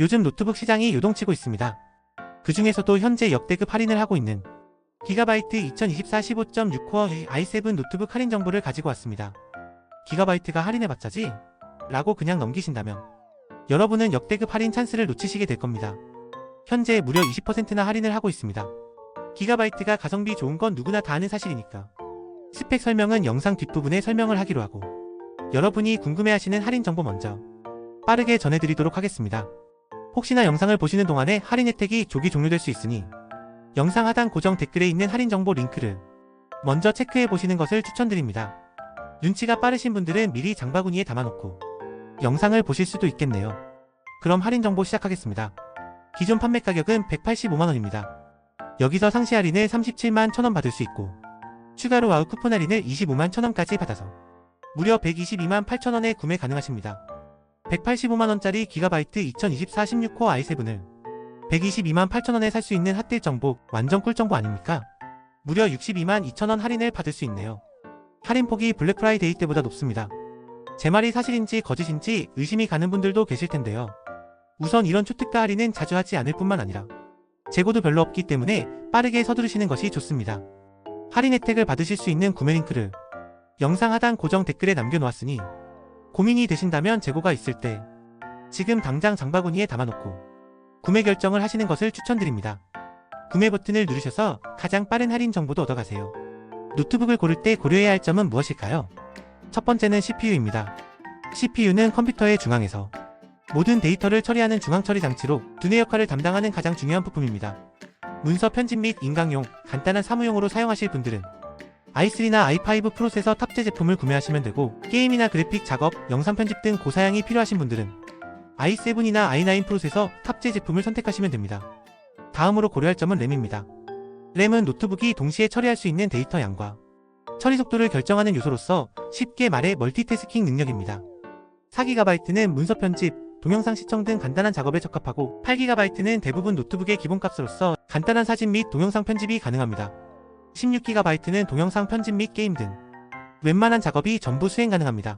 요즘 노트북 시장이 요동치고 있습니다. 그 중에서도 현재 역대급 할인을 하고 있는 기가바이트 2024 15.6코어 i7 노트북 할인 정보를 가지고 왔습니다. 기가바이트가 할인해봤자지? 라고 그냥 넘기신다면 여러분은 역대급 할인 찬스를 놓치시게 될 겁니다. 현재 무려 20%나 할인을 하고 있습니다. 기가바이트가 가성비 좋은 건 누구나 다 아는 사실이니까. 스펙 설명은 영상 뒷부분에 설명을 하기로 하고 여러분이 궁금해하시는 할인 정보 먼저 빠르게 전해드리도록 하겠습니다. 혹시나 영상을 보시는 동안에 할인 혜택이 조기 종료될 수 있으니 영상 하단 고정 댓글에 있는 할인 정보 링크를 먼저 체크해 보시는 것을 추천드립니다. 눈치가 빠르신 분들은 미리 장바구니에 담아놓고 영상을 보실 수도 있겠네요. 그럼 할인 정보 시작하겠습니다. 기존 판매 가격은 185만원입니다. 여기서 상시 할인을 37만 1천원 받을 수 있고 추가로 와우 쿠폰 할인을 25만 1천원까지 받아서 무려 122만 8천원에 구매 가능하십니다. 185만원짜리 기가바이트 2024 16코어 i7을 122만 8천원에 살 수 있는 핫딜 정보 완전 꿀 정보 아닙니까? 무려 62만 2천원 할인을 받을 수 있네요. 할인 폭이 블랙 프라이데이 때보다 높습니다. 제 말이 사실인지 거짓인지 의심이 가는 분들도 계실 텐데요. 우선 이런 초특가 할인은 자주 하지 않을 뿐만 아니라 재고도 별로 없기 때문에 빠르게 서두르시는 것이 좋습니다. 할인 혜택을 받으실 수 있는 구매 링크를 영상 하단 고정 댓글에 남겨놓았으니 고민이 되신다면 재고가 있을 때 지금 당장 장바구니에 담아놓고 구매 결정을 하시는 것을 추천드립니다. 구매 버튼을 누르셔서 가장 빠른 할인 정보도 얻어가세요. 노트북을 고를 때 고려해야 할 점은 무엇일까요? 첫 번째는 CPU입니다. CPU는 컴퓨터의 중앙에서 모든 데이터를 처리하는 중앙 처리 장치로 두뇌 역할을 담당하는 가장 중요한 부품입니다. 문서 편집 및 인강용, 간단한 사무용으로 사용하실 분들은 i3나 i5 프로세서 탑재 제품을 구매하시면 되고 게임이나 그래픽 작업, 영상 편집 등 고사양이 필요하신 분들은 i7이나 i9 프로세서 탑재 제품을 선택하시면 됩니다. 다음으로 고려할 점은 램입니다. 램은 노트북이 동시에 처리할 수 있는 데이터 양과 처리 속도를 결정하는 요소로서 쉽게 말해 멀티태스킹 능력입니다. 4GB는 문서 편집, 동영상 시청 등 간단한 작업에 적합하고 8GB는 대부분 노트북의 기본값으로서 간단한 사진 및 동영상 편집이 가능합니다. 16GB는 동영상 편집 및 게임 등 웬만한 작업이 전부 수행 가능합니다.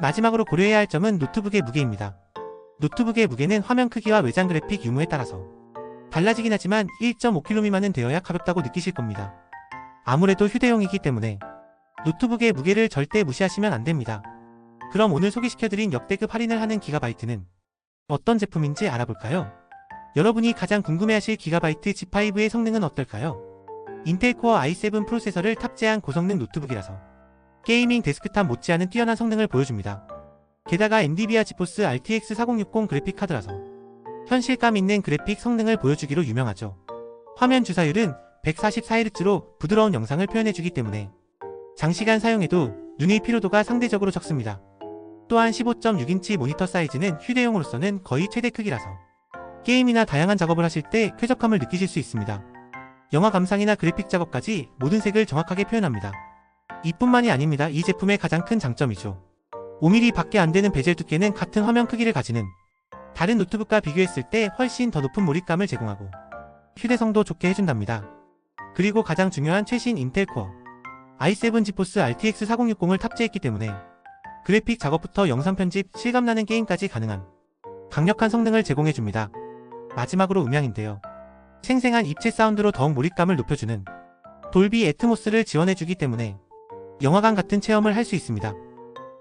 마지막으로 고려해야 할 점은 노트북의 무게입니다. 노트북의 무게는 화면 크기와 외장 그래픽 유무에 따라서 달라지긴 하지만 1.5kg 미만은 되어야 가볍다고 느끼실 겁니다. 아무래도 휴대용이기 때문에 노트북의 무게를 절대 무시하시면 안 됩니다. 그럼 오늘 소개시켜드린 역대급 할인을 하는 기가바이트는 어떤 제품인지 알아볼까요? 여러분이 가장 궁금해하실 기가바이트 G5의 성능은 어떨까요? 인텔 코어 i7 프로세서를 탑재한 고성능 노트북이라서 게이밍 데스크탑 못지않은 뛰어난 성능을 보여줍니다. 게다가 엔디비아 지포스 RTX 4060 그래픽 카드라서 현실감 있는 그래픽 성능을 보여주기로 유명하죠. 화면 주사율은 144Hz로 부드러운 영상을 표현해주기 때문에 장시간 사용해도 눈의 피로도가 상대적으로 적습니다. 또한 15.6인치 모니터 사이즈는 휴대용으로서는 거의 최대 크기라서 게임이나 다양한 작업을 하실 때 쾌적함을 느끼실 수 있습니다. 영화 감상이나 그래픽 작업까지 모든 색을 정확하게 표현합니다. 이뿐만이 아닙니다. 이 제품의 가장 큰 장점이죠. 5mm 밖에 안 되는 베젤 두께는 같은 화면 크기를 가지는 다른 노트북과 비교했을 때 훨씬 더 높은 몰입감을 제공하고 휴대성도 좋게 해준답니다. 그리고 가장 중요한 최신 인텔 코어 i7 지포스 RTX 4060을 탑재했기 때문에 그래픽 작업부터 영상 편집, 실감나는 게임까지 가능한 강력한 성능을 제공해줍니다. 마지막으로 음향인데요. 생생한 입체 사운드로 더욱 몰입감을 높여주는 돌비 애트모스를 지원해주기 때문에 영화관 같은 체험을 할 수 있습니다.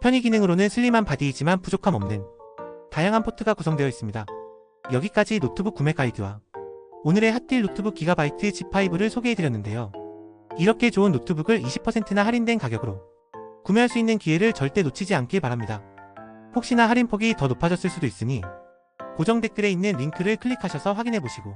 편의 기능으로는 슬림한 바디이지만 부족함 없는 다양한 포트가 구성되어 있습니다. 여기까지 노트북 구매 가이드와 오늘의 핫딜 노트북 기가바이트 G5를 소개해드렸는데요. 이렇게 좋은 노트북을 20%나 할인된 가격으로 구매할 수 있는 기회를 절대 놓치지 않길 바랍니다. 혹시나 할인폭이 더 높아졌을 수도 있으니 고정 댓글에 있는 링크를 클릭하셔서 확인해보시고